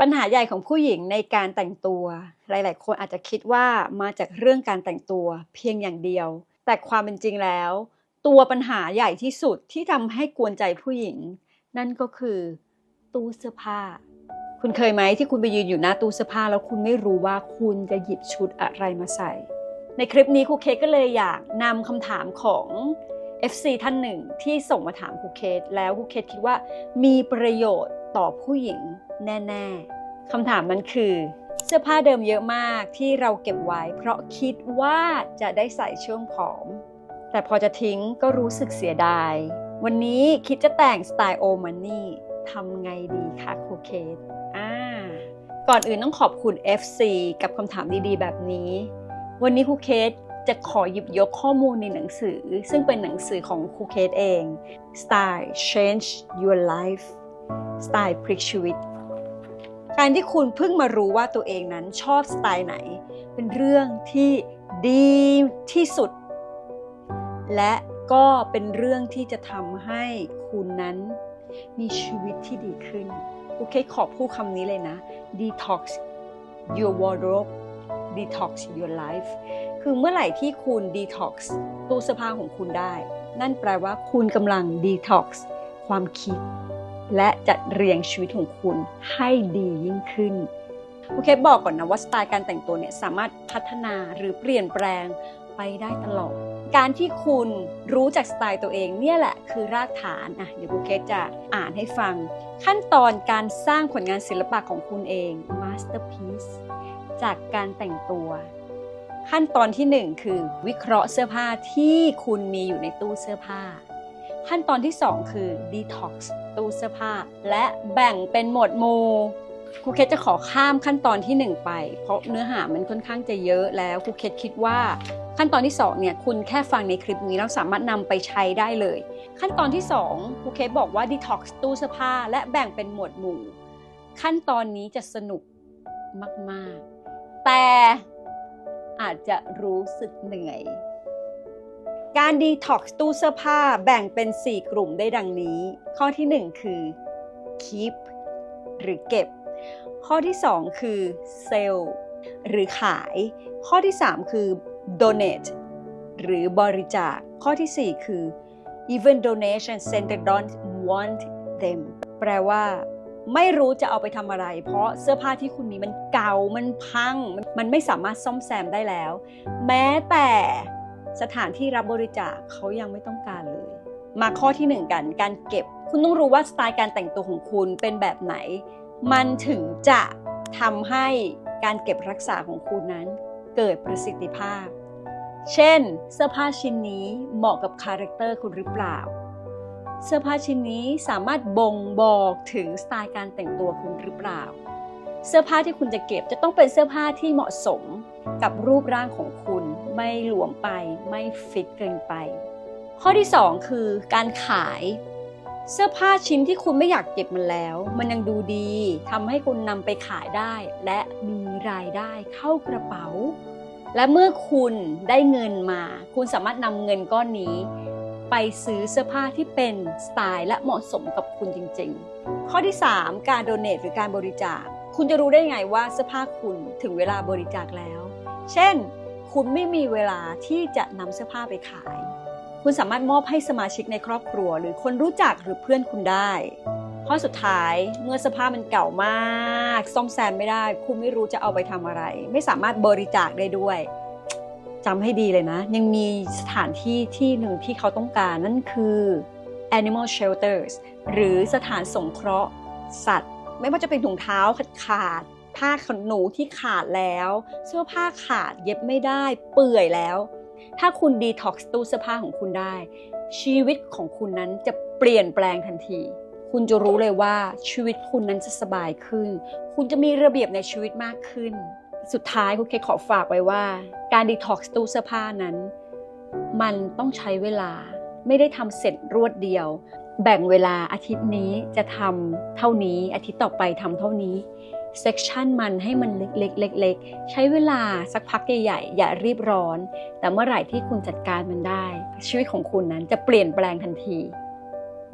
ปัญหาใหญ่ของผู้หญิงในการแต่งตัว หลาย ๆ คนอาจจะคิดว่ามาจากเรื่องการแต่งตัวเพียงอย่างเดียว แต่ความเป็นจริงแล้ว ตัวปัญหาใหญ่ที่สุดที่ทำให้กวนใจผู้หญิง นั่นก็คือตู้เสื้อผ้า คุณเคยไหมที่คุณไปยืนอยู่หน้าตู้เสื้อผ้าแล้วคุณไม่รู้ว่าคุณจะหยิบชุดอะไรมาใส่ ในคลิปนี้ครูเคก็เลยอยากนำคำถามของ FC ท่านหนึ่งที่ส่งมาถามครูเคสแล้วครูเคสคิดว่ามีประโยชน์ ต่อผู้หญิงแน่ๆคำถามนั้นคือ เสื้อผ้าเดิมเยอะมากที่เราเก็บไว้ เพราะคิดว่าจะได้ใส่ช่วงผอม แต่พอจะทิ้งก็รู้สึกเสียดาย วันนี้คิดจะแต่งสไตล์โอมันนี่ทำไงดีคะครูเคสอ่าก่อนอื่นต้องขอบคุณ FC กับคำถามดีๆ แบบนี้ วันนี้ครูเคสจะขอหยิบยกข้อมูลในหนังสือ ซึ่งเป็นหนังสือของครูเคสเอง Style Change Your Life Style พลิกชีวิต การที่คุณเพิ่งมารู้ว่าตัวเองนั้นชอบสไตล์ไหน เป็นเรื่องที่ดีที่สุด และก็เป็นเรื่องที่จะทำให้คุณนั้นมีชีวิตที่ดีขึ้นโอเคขอพูดคำนี้เลยนะ detox your wardrobe detox your life คือเมื่อไหร่ที่คุณ detox ตู้เสื้อผ้าของคุณได้ นั่นแปลว่าคุณกำลัง detox ความคิด และจัดเรียงชีวิตของคุณให้ดียิ่งขึ้น โอเคบอกก่อนนะว่าสไตล์การแต่งตัวเนี่ยสามารถพัฒนาหรือเปลี่ยนแปลงไปได้ตลอด การที่คุณรู้จักสไตล์ตัวเองเนี่ยแหละคือรากฐานอะเดี๋ยวกูเคสจะอ่านให้ฟัง ขั้นตอนการสร้างผลงานศิลปะของคุณเอง masterpiece จากการแต่งตัว ขั้นตอนที่หนึ่งคือวิเคราะห์เสื้อผ้าที่คุณมีอยู่ในตู้เสื้อผ้า ขั้นตอนที่ 2 คือ detox ตู้เสื้อผ้า และแบ่งเป็นหมวดหมู่ครูเคสจะขอข้ามขั้นตอนที่ 1 ไป เพราะเนื้อหามันค่อนข้างจะเยอะแล้วครูเคสคิดว่าขั้นตอนที่2เนี่ยคุณแค่ฟังในคลิปนี้แล้วสามารถนำไปใช้ได้เลย ขั้นตอนที่2ครูเคสบอกว่า detox ตู้เสื้อผ้า และแบ่งเป็นหมวดหมู่ ขั้นตอนนี้จะสนุกมาก ๆ แต่อาจจะรู้สึกเหนื่อย การดีท็อกซ์ตู้เสื้อผ้าแบ่งเป็น 4 กลุ่มได้ดังนี้ ข้อที่ 1 คือ keep หรือเก็บ ข้อที่ 2 คือ sell หรือขาย ข้อที่ 3 คือ donate หรือบริจาค ข้อที่ 4 คือ even donation center don't want them แปลว่า ไม่รู้จะเอาไปทำอะไร เพราะเสื้อผ้าที่คุณมีมันเก่ามันพัง มันไม่สามารถซ่อมแซมได้แล้ว แม้แต่ สถานที่รับบริจาคเขายังไม่ต้องการเลย มาข้อที่หนึ่งกัน การเก็บ คุณต้องรู้ว่าสไตล์การแต่งตัวของคุณเป็นแบบไหน มันถึงจะทำให้การเก็บรักษาของคุณนั้นเกิดประสิทธิภาพ เช่น เสื้อผ้าชิ้นนี้เหมาะกับคาแรคเตอร์คุณหรือเปล่า เสื้อผ้าชิ้นนี้สามารถบ่งบอกถึงสไตล์การแต่งตัวคุณหรือเปล่า เสื้อผ้าที่คุณจะเก็บจะต้องเป็นเสื้อผ้าที่เหมาะสมกับรูปร่างของคุณ ไม่หลวมไปไม่ฟิตเกินไป ข้อที่ 2 คือการขายเสื้อผ้าชิ้นที่คุณไม่อยากเก็บมันแล้ว มันยังดูดีทำให้คุณนำไปขายได้ และมีรายได้เข้ากระเป๋า และเมื่อคุณได้เงินมา คุณสามารถนำเงินก้อนนี้ ไปซื้อเสื้อผ้าที่เป็นสไตล์และเหมาะสมกับคุณจริงๆ ข้อที่ 3 การโดเนทหรือการบริจาค คุณจะรู้ได้ไงว่าเสื้อผ้าคุณถึงเวลาบริจาคแล้ว เช่น คุณไม่มีเวลาที่จะนำเสื้อผ้าไปขาย คุณสามารถมอบให้สมาชิกในครอบครัว หรือคนรู้จักหรือเพื่อนคุณได้ ข้อสุดท้ายเมื่อเสื้อผ้ามันเก่ามาก ซ่อมแซมไม่ได้ คุณไม่รู้จะเอาไปทำอะไร ไม่สามารถบริจาคได้ด้วยจำให้ดีเลยนะ ยังมีสถานที่ที่หนึ่งที่เขาต้องการนั่นคือ animal shelters หรือสถานสงเคราะห์ สัตว์ ไม่ว่าจะเป็นถุงเท้าขาด ผ้าขนหนูที่ขาดแล้ว เสื้อผ้าขาดเย็บไม่ได้ เปื่อยแล้ว ถ้าคุณดีท็อกซ์ตู้เสื้อผ้าของคุณได้ ชีวิตของคุณนั้นจะเปลี่ยนแปลงทันที คุณจะรู้เลยว่าชีวิตคุณนั้นจะสบายขึ้น คุณจะมีระเบียบในชีวิตมากขึ้น สุดท้ายคุณเคขอฝากไว้ว่า การดีท็อกซ์ตู้เสื้อผ้านั้น มันต้องใช้เวลาไม่ได้ทำเสร็จรวดเดียว แบ่งเวลาอาทิตย์นี้จะทำเท่านี้อาทิตย์ต่อไปทำเท่านี้ เซกชันมันให้มันเล็กๆเล็กๆใช้เวลาสักพักใหญ่ๆ อย่ารีบร้อน แต่เมื่อไหร่ที่คุณจัดการมันได้ ชีวิตของคุณนั้นจะเปลี่ยนแปลงทันที